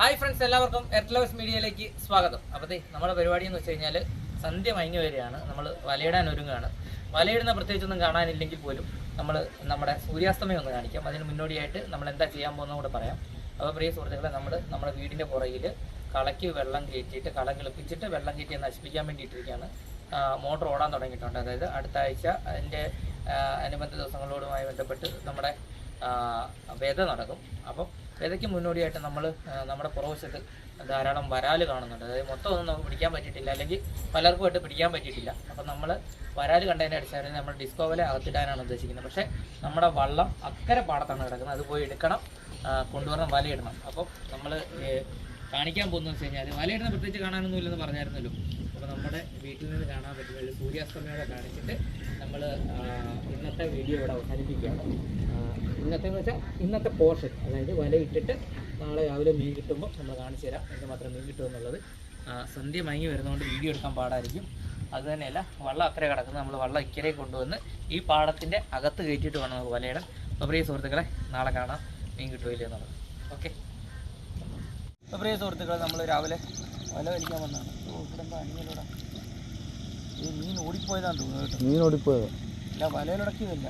Hi friends എല്ലാവർക്കും എർട്ട്ലവേഴ്സ് മീഡിയയിലേക്ക് സ്വാഗതം. അപ്പോഴത്തെ നമ്മുടെ പരിപാടി എന്ന് വെച്ച് കഴിഞ്ഞാൽ സന്ധ്യ മയങ്ങി വരികയാണ്. നമ്മൾ വലയിടാൻ ഒരുങ്ങുകയാണ്. വലയിടുന്ന പ്രത്യേകിച്ചൊന്നും കാണാനില്ലെങ്കിൽ പോലും നമ്മൾ നമ്മുടെ സൂര്യാസ്തമയം ഒന്ന് കാണിക്കാം. അതിന് മുന്നോടിയായിട്ട് നമ്മൾ എന്താ ചെയ്യാൻ പോകുന്നത് കൂടെ പറയാം. അപ്പോൾ പ്രിയ സുഹൃത്തുക്കളെ നമ്മൾ നമ്മുടെ വീടിന്റെ പുറകിൽ കളയ്ക്ക് വെള്ളം കയറ്റിയിട്ട് കള കിളിപ്പിച്ചിട്ട് വെള്ളം കയറ്റി നശിപ്പിക്കാൻ വേണ്ടിയിട്ടിരിക്കുകയാണ്. മോട്ടർ ഓടാൻ തുടങ്ങിയിട്ടുണ്ട്. അതായത് അടുത്ത ആഴ്ച അതിന്റെ അനുബന്ധ ദിവസങ്ങളോടുമായി ബന്ധപ്പെട്ട് നമ്മുടെ വേദ നടക്കും. അപ്പം വ്യതയ്ക്ക് മുന്നോടിയായിട്ട് നമ്മൾ നമ്മുടെ പുറവശത്ത് ധാരാളം വരാൽ കാണുന്നുണ്ട്. അതായത് മൊത്തം ഒന്നും നമുക്ക് പിടിക്കാൻ പറ്റിയിട്ടില്ല. അല്ലെങ്കിൽ പലർക്കുമായിട്ട് പിടിക്കാൻ പറ്റിയിട്ടില്ല. അപ്പം നമ്മൾ വരാൽ കണ്ടതിന്റെ അടിസ്ഥാനത്തിൽ നമ്മൾ ഡിസ്കോവലെ അകത്തിടാനാണ് ഉദ്ദേശിക്കുന്നത്. പക്ഷേ നമ്മുടെ വള്ളം അക്കരെ പാടത്താണ് കിടക്കുന്നത്. അത് പോയി എടുക്കണം കൊണ്ടുവരണം വലയിടണം. അപ്പോൾ നമ്മൾ കാണിക്കാൻ പോകുന്നത് വെച്ച് കഴിഞ്ഞാൽ വലയിടുന്ന പ്രത്യേകിച്ച് കാണാനൊന്നുമില്ലെന്ന് പറഞ്ഞായിരുന്നല്ലോ. അപ്പോൾ നമ്മുടെ വീട്ടിൽ നിന്ന് കാണാൻ പറ്റുന്ന ഒരു സൂര്യാസ്തമയോടെ കാണിച്ചിട്ട് നമ്മൾ ഇന്നത്തെ വീഡിയോ ഇവിടെ അവസാനിപ്പിക്കുകയാണ്. ഇന്നത്തെ എന്ന് വെച്ചാൽ ഇന്നത്തെ പോർഷൻ അതായത് വല ഇട്ടിട്ട് നാളെ രാവിലെ മീൻ കിട്ടുമ്പോൾ നമ്മൾ കാണിച്ചു തരാം എന്തുമാത്രം മീൻ കിട്ടുമെന്നുള്ളത് എന്നുള്ളത്. സന്ധ്യ മയങ്ങി വരുന്നതുകൊണ്ട് വീഡിയോ എടുക്കാൻ പാടായിരിക്കും. അത് തന്നെയല്ല വള്ളം അക്കരെ കിടക്കുന്നത് നമ്മൾ വള്ളം ഇക്കരെ കൊണ്ടുവന്ന് ഈ പാടത്തിന്റെ അകത്ത് കയറ്റിയിട്ട് വേണം നമുക്ക് വലയിടാൻ. അപ്പോൾ പ്രിയ സുഹൃത്തുക്കളെ നാളെ കാണാം മീൻ കിട്ടുമില്ല എന്നുള്ളത്. ഓക്കെ. അപ്പോൾ പ്രിയ സുഹൃത്തുക്കളെ നമ്മൾ രാവിലെ വല വലിക്കാൻ വന്നതാണ്. ഓ, ഇവിടെ എന്താ അണിയലോടാ? ഈ മീൻ ഓടിപ്പോയതാണ് തോന്നുന്നു കേട്ടോ. മീൻ ഓടിപ്പോയത്. ഇല്ല വലയിലടക്കിയതല്ല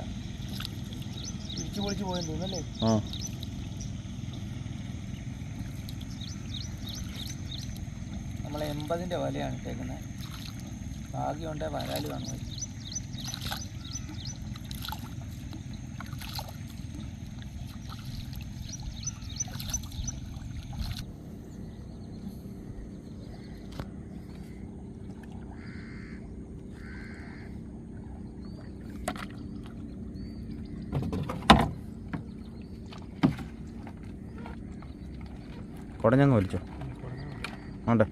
പിടിച്ചു പൊളിച്ച് പോയെന്ന് തോന്നുന്നല്ലേ ആ. നമ്മൾ എൺപതിന്റെ വലയാണ് ഇട്ടേക്കുന്നത് ഭാഗ്യമുണ്ട് വരാൽ കാണുമായി കുടഞ്ഞങ്ങ് വലിച്ചോ. ഉണ്ട്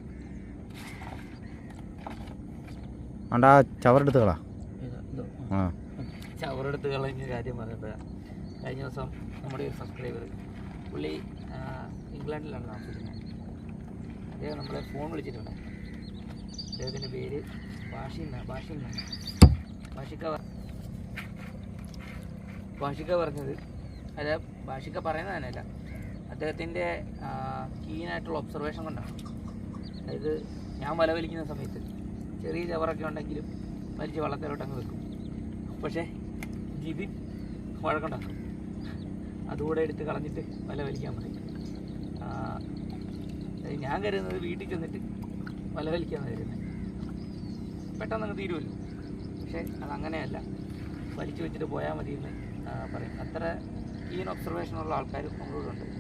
ആണ്ട ആ ചവറെടുത്ത് കളാ. ആ. ചവറെടുത്ത് കളഞ്ഞ കാര്യം പറഞ്ഞപ്പോഴാണ് കഴിഞ്ഞ ദിവസം നമ്മുടെ ഒരു സബ്സ്ക്രൈബർ പുള്ളി ഇംഗ്ലണ്ടിലാണ് താമസിക്കുന്നത്. അദ്ദേഹം നമ്മളെ ഫോൺ വിളിച്ചിട്ടുണ്ട്. അദ്ദേഹത്തിന്റെ പേര് ഭാഷ ഭാഷ ഭാഷിക്ക ഭാഷിക്ക പറഞ്ഞത് അല്ല ഭാഷിക്ക പറയുന്നത് തന്നെയല്ല. അദ്ദേഹത്തിന്റെ കീനായിട്ടുള്ള ഒബ്സർവേഷൻ കൊണ്ടാണ്. അതായത് ഞാൻ വലവലിക്കുന്ന സമയത്ത് ചെറിയ ചവറൊക്കെ ഉണ്ടെങ്കിലും വലിച്ച് വള്ളത്തിലോട്ട് അങ്ങ് വെക്കും. പക്ഷേ ജിതിൻ വഴക്കുണ്ടാക്കും. അതുകൂടെ എടുത്ത് കളഞ്ഞിട്ട് വല വലിക്കാൻ പറയും ഞാൻ കരുതുന്നത് വീട്ടിൽ ചെന്നിട്ട് വല വലിക്കാന്ന് കരുതുന്നത്. പെട്ടെന്ന് അങ്ങ് തീരുമല്ലോ. പക്ഷേ അതങ്ങനെയല്ല വലിച്ചു വെച്ചിട്ട് പോയാൽ മതി എന്ന് പറയും. അത്ര കീൻ ഒബ്സർവേഷനുള്ള ആൾക്കാർ നമ്മളോട് ഉണ്ട് ആ,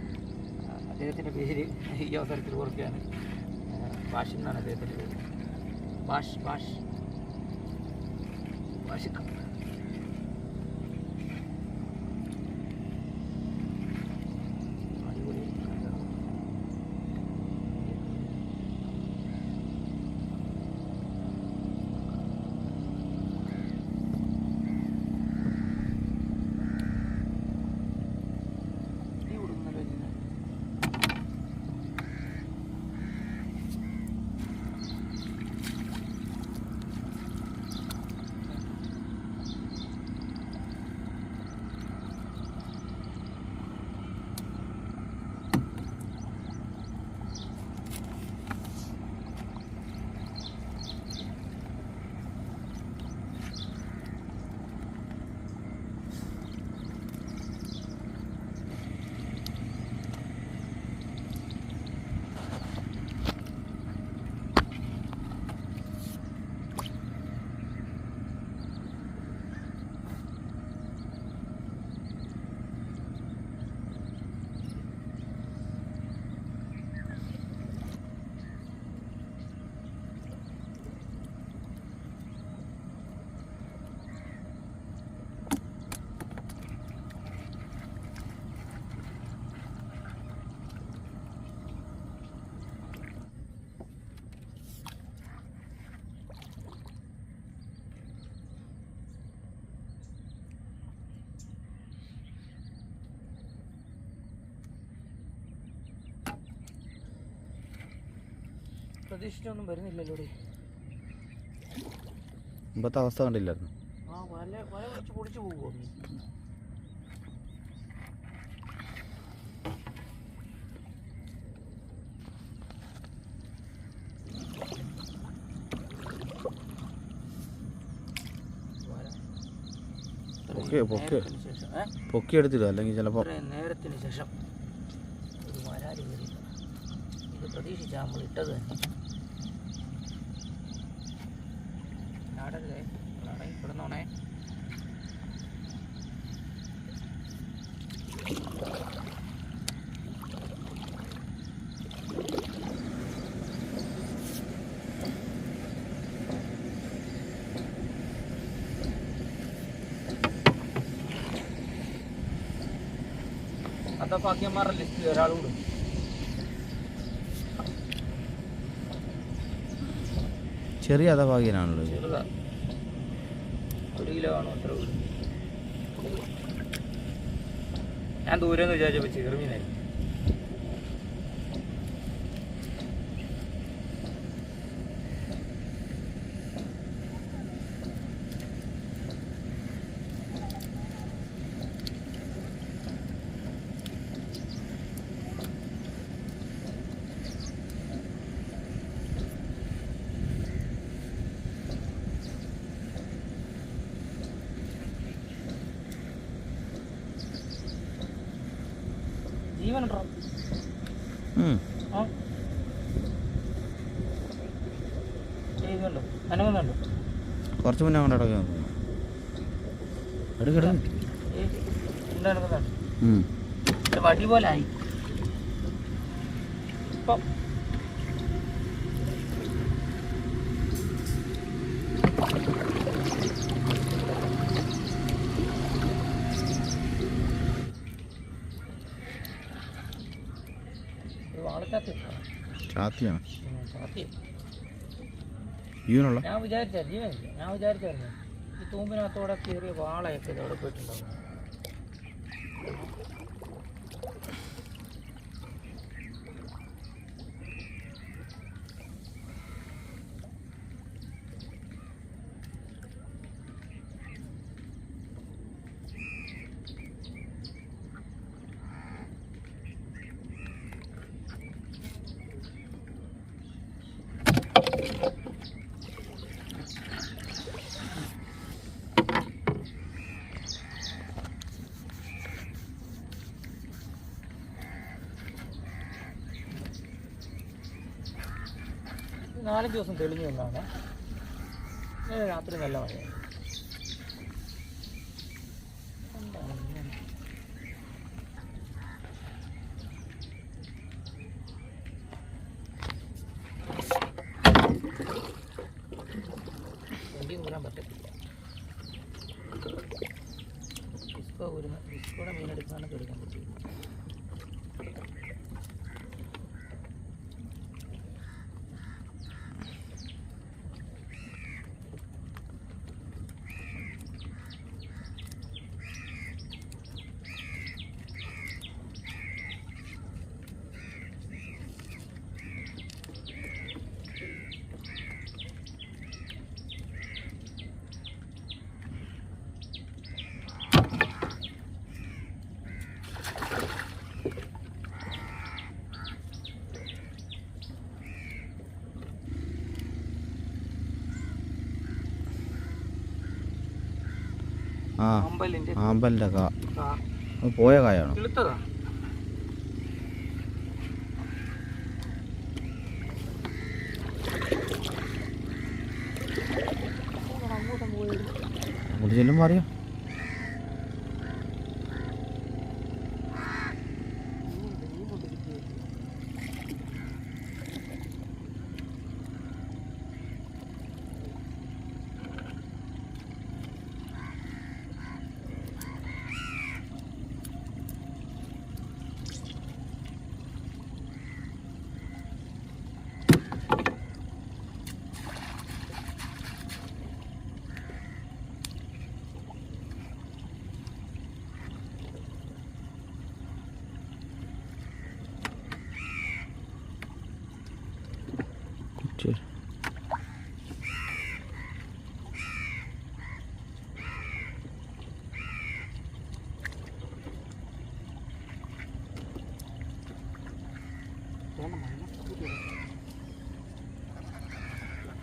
അദ്ദേഹത്തിന്റെ പേര് ഈ അവസരത്തിൽ ഓർക്കുകയാണ്. ഭാഷ എന്നാണ് അദ്ദേഹത്തിന്റെ പേര്. ഭാഷ് ഭാഷ് ഭാഷിക്ക പ്രതീക്ഷിച്ചൊന്നും വരുന്നില്ലല്ലോ മുമ്പത്തെ അവസ്ഥ കണ്ടില്ലായിരുന്നു? ആ വല വല കുറച്ച് പൊടിച്ചു പോകുമോ പൊക്കെ പൊക്കെ പൊക്കിയെടുത്തിടുക അല്ലെങ്കിൽ ചിലപ്പോ നേരത്തിന് ശേഷം. പ്രതീക്ഷിച്ചാ നമ്മൾ ഇട്ടത് തന്നെ. ചാടരുതേ അടങ്ങി കിടന്നോണേ. അത്തപ്പാക്കിയന്മാരുടെ ലിസ്റ്റിൽ ഒരാളൂടും ചെറിയ അതഭാഗ്യനാണല്ലോ ഒരു ഞാൻ ദൂരെ വിചാരിച്ചപ്പോ ചെറുമീനായിരുന്നു കുറച്ച് മുന്നേ അങ്ങോട്ട് അടക്കുക എടുക്കട വടി പോലെ ആയി. ചാത്തിയാണ്? ചാത്തി ജീവനുള്ള ഞാൻ വിചാരിച്ച ജീവനില്ല? ഞാൻ വിചാരിച്ചായിരുന്നു ഈ തൂമ്പിനകത്തോടെ കയറിയ വാളയൊക്കെ ഇതവിടെ പോയിട്ടുണ്ടാവും. നാലഞ്ച് ദിവസം തെളിഞ്ഞു നിന്നാണ് രാത്രി നല്ല മഴയാണ്. പറ്റത്തില്ല. മീൻ എടുക്കാൻ പറ്റില്ല. ആ അമ്പലിന്റെ ആമ്പലിന്റെ കാ. കാ. പോയ കായാണ്? കിളുത്തതാ അങ്ങോട്ട് ചെല്ലുമ്പോൾ അറിയാം?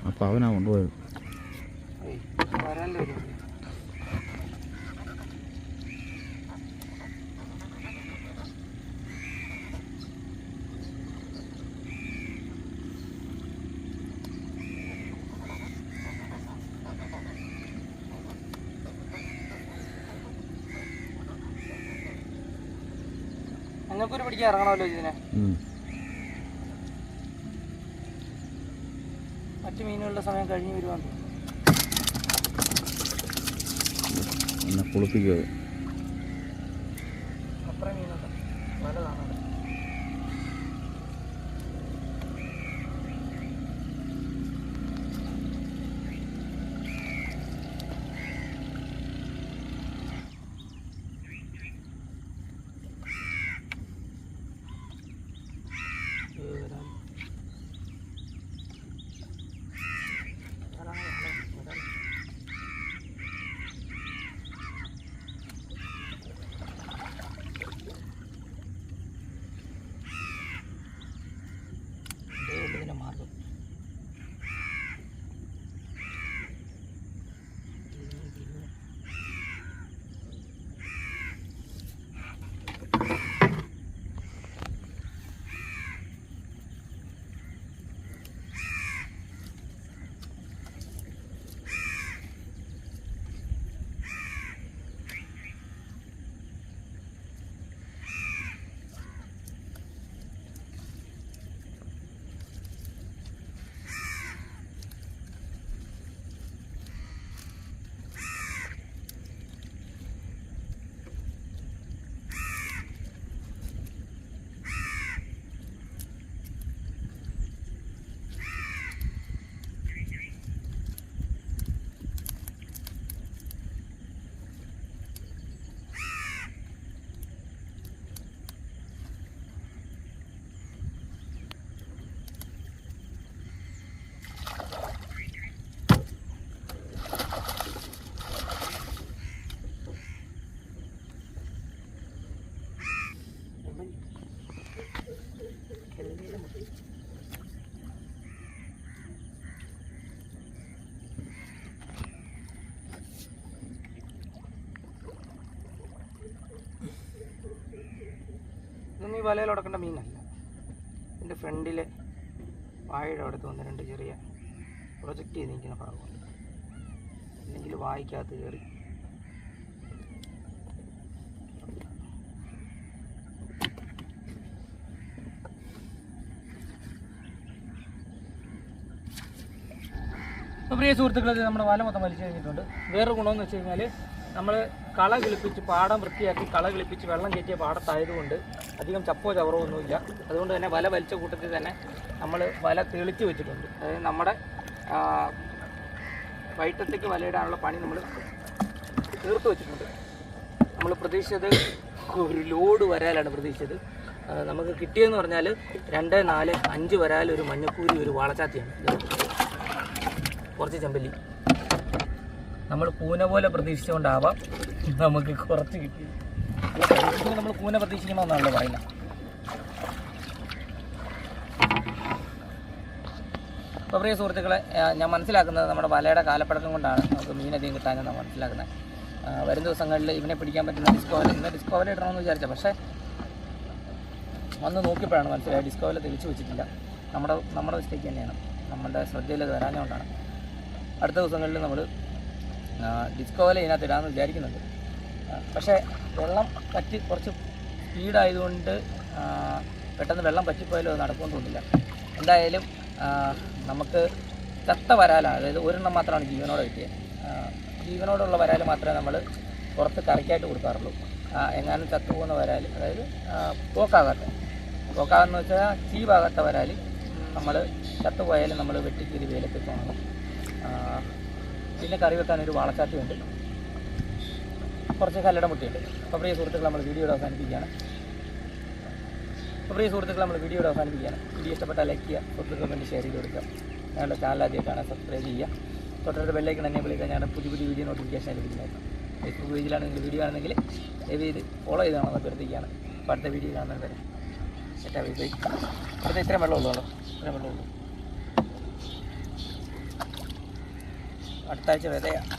അപ്പോൾ അവനാ കൊണ്ടുപോയത് ഒരു പിടിക്കാൻ ഇറങ്ങണമല്ലോ ഇതിനെ. മറ്റു മീനുകളുടെ സമയം കഴിഞ്ഞ്. എന്നെ കുളിപ്പിക്കുക അത്ര മീനുണ്ട്. വലുതാണ് വലയിൽ ഉടക്കേണ്ട മീനല്ല. എന്റെ ഫ്രണ്ടിലെ വാഴയുടെ അടുത്ത് വന്ന് രണ്ട് ചെറിയ പ്രൊജക്റ്റ് ചെയ്ത് നിൽക്കുന്ന ഭാഗമുണ്ട്. അല്ലെങ്കിൽ വായിക്കകത്ത് കയറി പ്രിയ സുഹൃത്തുക്കളെ നമ്മുടെ വല മൊത്തം വലിച്ചു കഴിഞ്ഞിട്ടുണ്ട്. വേറൊരു ഗുണമെന്ന് വെച്ച് കഴിഞ്ഞാൽ നമ്മൾ കള കിളിപ്പിച്ച് പാടം വൃത്തിയാക്കി കള കിളിപ്പിച്ച് വെള്ളം കയറ്റിയ പാടത്തായതുകൊണ്ട് അധികം ചപ്പോ ചവറോ ഒന്നുമില്ല. അതുകൊണ്ട് തന്നെ വല വലിച്ച കൂട്ടത്തിൽ തന്നെ നമ്മൾ വല തെളിച്ച് വെച്ചിട്ടുണ്ട്. അതായത് നമ്മുടെ വൈറ്റത്തേക്ക് വലയിടാനുള്ള പണി നമ്മൾ തീർത്ത് വെച്ചിട്ടുണ്ട്. നമ്മൾ പ്രതീക്ഷിച്ചത് ഒരു ലോഡ് വരാലാണ് പ്രതീക്ഷിച്ചത്. നമുക്ക് കിട്ടിയെന്ന് പറഞ്ഞാൽ രണ്ട് നാല് അഞ്ച് വരാൽ ഒരു മഞ്ഞക്കൂരി ഒരു വാളച്ചാത്തിയാണ്. കുറച്ച് ചെമ്പല്ലി. നമ്മൾ കൂന പോലെ പ്രതീക്ഷിച്ചുകൊണ്ടാവാം നമുക്ക് കുറച്ച് കിട്ടി. നമ്മൾ കൂന പ്രതീക്ഷിക്കണമെന്നാണല്ലോ പറയുന്നത് അപ്പോൾ പ്രിയ സുഹൃത്തുക്കളെ ഞാൻ മനസ്സിലാക്കുന്നത് നമ്മുടെ വലയുടെ കാലപ്പഴക്കം കൊണ്ടാണ് നമുക്ക് മീനധികം കിട്ടാനെന്നാണ് മനസ്സിലാക്കുന്നത്. വരും ദിവസങ്ങളിൽ ഇവനെ പിടിക്കാൻ പറ്റുന്ന ഡിസ്കോവല ഇന്ന് ഡിസ്കോവല ഇടണമെന്ന് വിചാരിച്ച. പക്ഷേ വന്ന് നോക്കിയപ്പോഴാണ് മനസ്സിലായത് ഡിസ്കോവല തെളിച്ചു വെച്ചിട്ടില്ല. നമ്മുടെ നമ്മുടെ മിസ്റ്റേക്ക് തന്നെയാണ്. നമ്മുടെ ശ്രദ്ധയിൽ വരാഞ്ഞുകൊണ്ടാണ്. അടുത്ത ദിവസങ്ങളിൽ നമ്മൾ ഡിസ്കോവല ഇതിനകത്ത് ഇടാമെന്ന് വിചാരിക്കുന്നുണ്ട്. പക്ഷേ വെള്ളം പറ്റി കുറച്ച് സ്പീഡായതുകൊണ്ട് പെട്ടെന്ന് വെള്ളം പറ്റിപ്പോയാലും അത് നടക്കുമെന്ന് തോന്നില്ല എന്തായാലും നമുക്ക് ചത്ത വരാലാണ് അതായത് ഒരെണ്ണം മാത്രമാണ് ജീവനോടെ കിട്ടിയത് ജീവനോടുള്ള വരാൽ മാത്രമേ നമ്മൾ പുറത്ത് കറിക്കായിട്ട് കൊടുക്കാറുള്ളൂ. എങ്ങാനും ചത്തു പോകുന്ന വരാൽ അതായത് പോക്കാകാത്ത. പോക്കാകെന്ന് വെച്ചാൽ ചീവാകാത്ത വരാൽ നമ്മൾ ചത്തുപോയാലും നമ്മൾ വെട്ടിക്കിരി വെയിലത്ത് ആ, പിന്നെ കറി വെക്കാൻ ഒരു വാളച്ചാട്ടിയുണ്ട് കുറച്ച് കല്ലട മുട്ടയുണ്ട്. അപ്പോൾ പ്രിയ സുഹൃത്തുക്കൾ നമ്മൾ വീഡിയോ അവസാനിപ്പിക്കുകയാണ്. അപ്പോൾ പ്രിയ സുഹൃത്തുക്കൾ നമ്മൾ വീഡിയോ അവസാനിപ്പിക്കുകയാണ്. വീഡിയോ ഇഷ്ടപ്പെട്ടാൽ ലൈക്ക് ചെയ്യുക സുഹൃത്തുക്കൾ വേണ്ടി ഷെയർ ചെയ്ത് കൊടുക്കുക. ഞങ്ങളുടെ ചാനൽ ആദ്യമായിട്ടാണ് സബ്സ്ക്രൈബ് ചെയ്യുക. തൊട്ടടുത്ത ബെല്ലൈക്കൺ എന്നെ വിളിക്കാൻ ഞങ്ങളുടെ പുതിയ പുതിയ വീഡിയോ നോട്ടിഫിക്കേഷൻ ലഭിക്കുന്നതായിരിക്കും ഫേസ്ബുക്ക് പേജിലാണ് നിങ്ങൾ വീഡിയോ ആണെങ്കിൽ ദയവ് ചെയ്ത് ഫോളോ ചെയ്താണെന്ന് അഭ്യർത്ഥിക്കുകയാണ് അപ്പോൾ അടുത്ത വീഡിയോ കാണുന്നത് വരെ അടുത്ത ഇത്രയും വെള്ളമുള്ളൂ ഇത്രയും വെള്ളമുള്ളൂ അടുത്ത വരെയാണ്